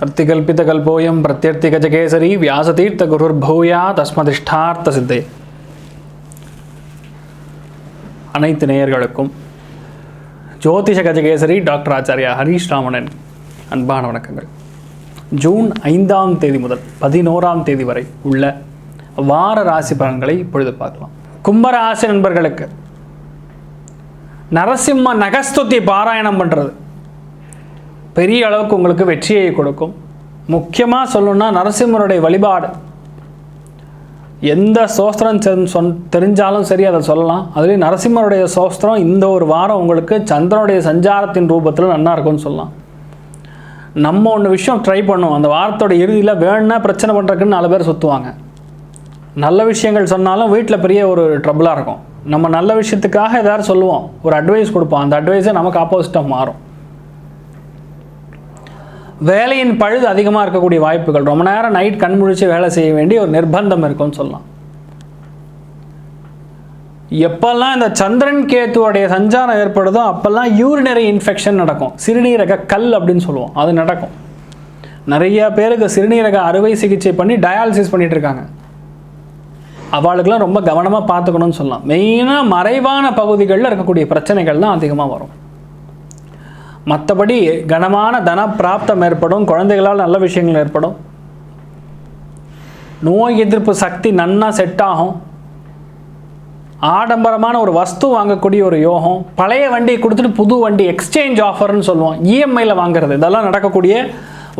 பிரத்திகல்பிதகல்போயம் பிரத்யர்த்திகஜகேசரி வியாசதீர்த்த குருர்பூயா தஸ்மதிஷ்டார்த்த சித்தே அனைத்து நேயர்களுக்கும் ஜோதிஷ கஜகேசரி டாக்டர் ஆச்சாரியா ஹரீஷ் ராமணன் அன்பான வணக்கங்கள். ஜூன் ஐந்தாம் தேதி முதல் பதினோராம் தேதி வரை உள்ள வார ராசி பலன்களை இப்பொழுது பார்க்கலாம். கும்பராசி நண்பர்களுக்கு நரசிம்ம நகஸ்துதி பாராயணம் பண்ணுறது பெரிய அளவுக்கு உங்களுக்கு வெற்றியை கொடுக்கும். முக்கியமாக சொல்லணும்னா நரசிம்மருடைய வழிபாடு. எந்த சோஸ்திரம் சொன் தெரிஞ்சாலும் சரி அதை சொல்லலாம். அதுலேயும் நரசிம்மருடைய சோஸ்திரம் இந்த ஒரு வாரம் உங்களுக்கு சந்திரனுடைய சஞ்சாரத்தின் ரூபத்தில் நல்லா இருக்கும்னு சொல்லலாம். நம்ம ஒன்று விஷயம் ட்ரை பண்ணுவோம். அந்த வாரத்தோட இறுதியில் வேணும்னா பிரச்சனை பண்ணுறதுக்குன்னு நாலு பேர் சுற்றுவாங்க நல்ல விஷயங்கள் சொன்னாலும் வீட்டில் பெரிய ஒரு ட்ரபுளாக இருக்கும். நம்ம நல்ல விஷயத்துக்காக ஏதாவது சொல்லுவோம். ஒரு அட்வைஸ் கொடுப்போம். அந்த அட்வைஸே நமக்கு ஆப்போசிட்டாக மாறும். வேலையின் பழுது அதிகமாக இருக்கக்கூடிய வாய்ப்புகள். ரொம்ப நேரம் நைட் கண் முழிச்சு வேலை செய்ய வேண்டிய ஒரு நிர்பந்தம் இருக்கும்னு சொல்லலாம். எப்பெல்லாம் இந்த சந்திரன் கேத்துவோடைய சஞ்சாரம் ஏற்படுதோ அப்போல்லாம் யூரினரி இன்ஃபெக்ஷன் நடக்கும். சிறுநீரக கல் அப்படின்னு சொல்லுவோம். அது நடக்கும். நிறைய பேருக்கு சிறுநீரக அறுவை சிகிச்சை பண்ணி டயாலிசிஸ் பண்ணிட்டு இருக்காங்க. அவளுக்கெல்லாம் ரொம்ப கவனமாக பார்த்துக்கணும்னு சொல்லலாம். மெயினாக மறைவான பகுதிகளில் இருக்கக்கூடிய பிரச்சனைகள் தான் அதிகமாக வரும். மற்றபடி கனமான தன பிராப்தம் ஏற்படும் குழந்தைகளால் நல்ல விஷயங்கள் ஏற்படும். நோய் எதிர்ப்பு சக்தி நன்னா செட் ஆகும். ஆடம்பரமான ஒரு வஸ்து வாங்கக்கூடிய ஒரு யோகம் பழைய வண்டியை கொடுத்துட்டு புது வண்டி எக்ஸ்சேஞ்ச் ஆஃபர்னு சொல்லுவோம் இஎம்ஐயில் வாங்குறது. இதெல்லாம் நடக்கக்கூடிய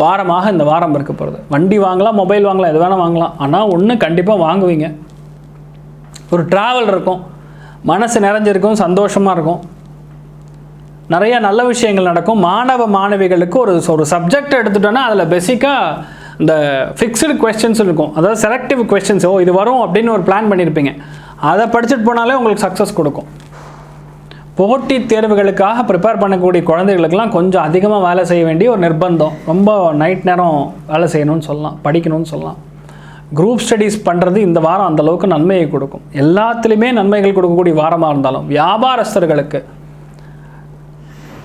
வாரமாக இந்த வாரம் இருக்க போகிறது வண்டி வாங்கலாம் மொபைல் வாங்கலாம் எது வேணால் வாங்கலாம். ஆனால் ஒன்று கண்டிப்பாக வாங்குவீங்க. ஒரு ட்ராவல் இருக்கும். மனசு நிறைஞ்சிருக்கும் சந்தோஷமாக இருக்கும். நிறைய நல்ல விஷயங்கள் நடக்கும். மாணவ மாணவிகளுக்கு ஒரு ஒரு சப்ஜெக்ட் எடுத்துட்டோன்னா அதில் பேசிக்காக இந்த ஃபிக்ஸ்டு கொஸ்டின்ஸ் இருக்கும். அதாவது செலக்டிவ் கொஸ்டின்ஸ் ஓ இது வரும் அப்படின்னு ஒரு பிளான் பண்ணியிருப்பீங்க அதை படிச்சுட்டு போனாலே உங்களுக்கு சக்ஸஸ் கொடுக்கும். போட்டித் தேர்வுகளுக்காக ப்ரிப்பேர் பண்ணக்கூடிய குழந்தைகளுக்கெல்லாம் கொஞ்சம் அதிகமாக வேலை செய்ய வேண்டிய ஒரு நிர்பந்தம். ரொம்ப நைட் நேரம் வேலை செய்யணும்னு சொல்லலாம். படிக்கணும்னு சொல்லலாம். குரூப் ஸ்டடீஸ் பண்ணுறது இந்த வாரம் அந்த அளவுக்கு நன்மையை கொடுக்கும். எல்லாத்துலேயுமே நன்மைகள் கொடுக்கக்கூடிய வாரமாக இருந்தாலும் வியாபாரஸ்தர்களுக்கு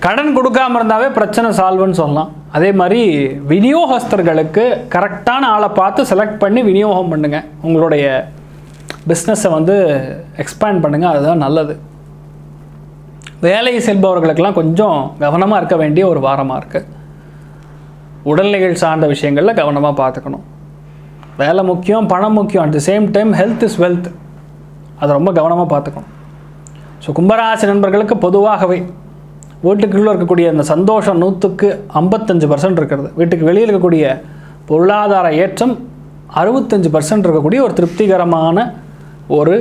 கடன் கொடுக்காம இருந்தாவே பிரச்சனை சால்வ்னு சொல்லலாம். அதே மாதிரி விநியோகஸ்தர்களுக்கு கரெக்டான ஆளை பார்த்து செலக்ட் பண்ணி விநியோகம் பண்ணுங்கள் உங்களுடைய பிஸ்னஸை வந்து எக்ஸ்பேண்ட் பண்ணுங்கள் அதுதான் நல்லது. வேலை செல்பவர்களுக்கெல்லாம் கொஞ்சம் கவனமாக இருக்க வேண்டிய ஒரு வாரமாக இருக்குது உடல்நிலைகள் சார்ந்த விஷயங்களில் கவனமாக பார்த்துக்கணும். வேலை முக்கியம் பணம் முக்கியம். At the same time health is wealth அதை ரொம்ப கவனமாக பார்த்துக்கணும். ஸோ கும்பராசி நண்பர்களுக்கு பொதுவாகவே வீட்டுக்குள்ளே இருக்கக்கூடிய அந்த சந்தோஷம் நூற்றுக்கு ஐம்பத்தஞ்சு பர்சன்ட் இருக்கிறது. வீட்டுக்கு வெளியில் இருக்கக்கூடிய பொருளாதார ஏற்றம் அறுபத்தஞ்சு பர்சன்ட் இருக்கக்கூடிய ஒரு திருப்திகரமான ஒரு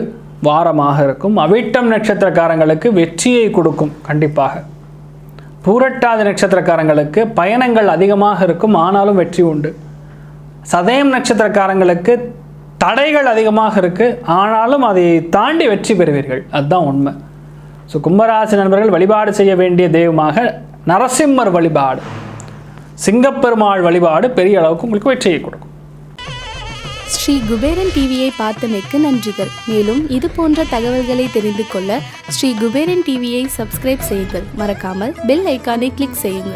வாரமாக இருக்கும். அவிட்டம் நட்சத்திரக்காரங்களுக்கு வெற்றியை கொடுக்கும் கண்டிப்பாக. பூரட்டாதி நட்சத்திரக்காரங்களுக்கு பயணங்கள் அதிகமாக இருக்கும் ஆனாலும் வெற்றி உண்டு. சதயம் நட்சத்திரக்காரங்களுக்கு தடைகள் அதிகமாக இருக்குது ஆனாலும் அதை தாண்டி வெற்றி பெறுவீர்கள். அதுதான் உண்மை. ஸோ கும்பராசி நண்பர்கள் வழிபாடு செய்ய வேண்டிய தெய்வமாக நரசிம்மர் வழிபாடு. சிங்கப்பெருமாள் வழிபாடு பெரிய அளவுக்கு உங்களுக்கு வெற்றியை கொடுக்கும். ஸ்ரீ குபேரன் டிவியை பார்த்தமைக்கு நன்றிகள். மேலும் இது போன்ற தகவல்களை தெரிந்து கொள்ள ஸ்ரீ குபேரன் டிவியை சப்ஸ்கிரைப் செய்யுங்கள். மறக்காமல் பெல் ஐக்கானை கிளிக் செய்யுங்கள்.